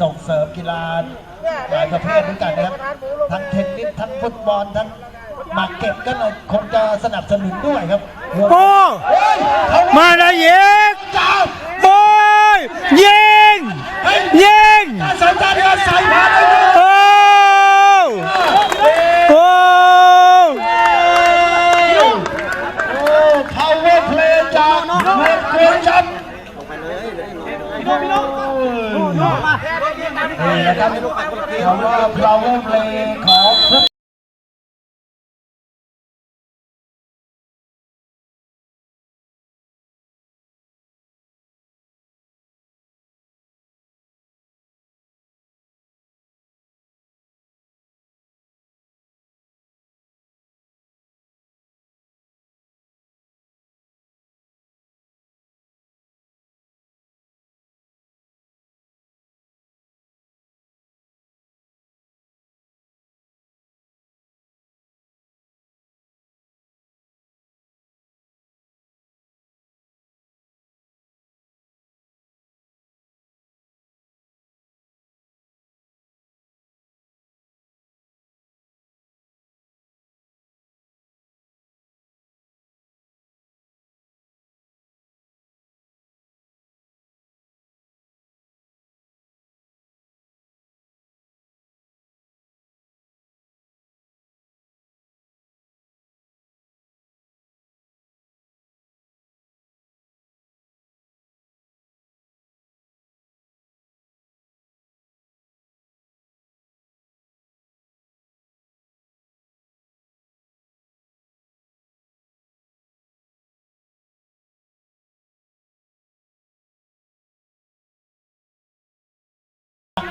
ส่งเสริมกีฬาหลายประเภทด้วยกันนะครับ ทั้งเทนนิสทั้งฟุตบอลทั้งหมากเก็บก็เลยคงจะสนับสนุนด้วยครับโอ้เฮ้ยเขามาได้ยิงจ้าโอ้ยยิงเฮ้ยยิงน่าสนใจดีครับใส่ผ่านเลยนะโอ้โอ้โอ้ power play จากเมืองกวนจับ นี่แหละครับคำว่า power play ของ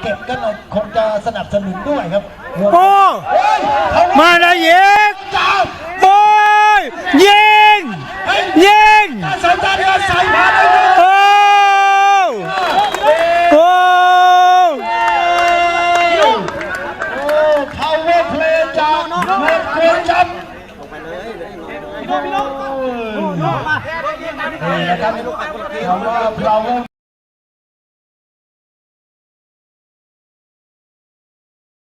ก็บก็เลยคงจะสนับสนุนด้วยครับโอ้เฮ้ยเขามาได้ยิงจ้าโอ้ยยิงเฮ้ยยิงน่าสนใจดีครับใส่ผ่านเลยนะโอ้โอ้โอ้ power play จากเมืองกวนจับนี่แหละครับคำว่า power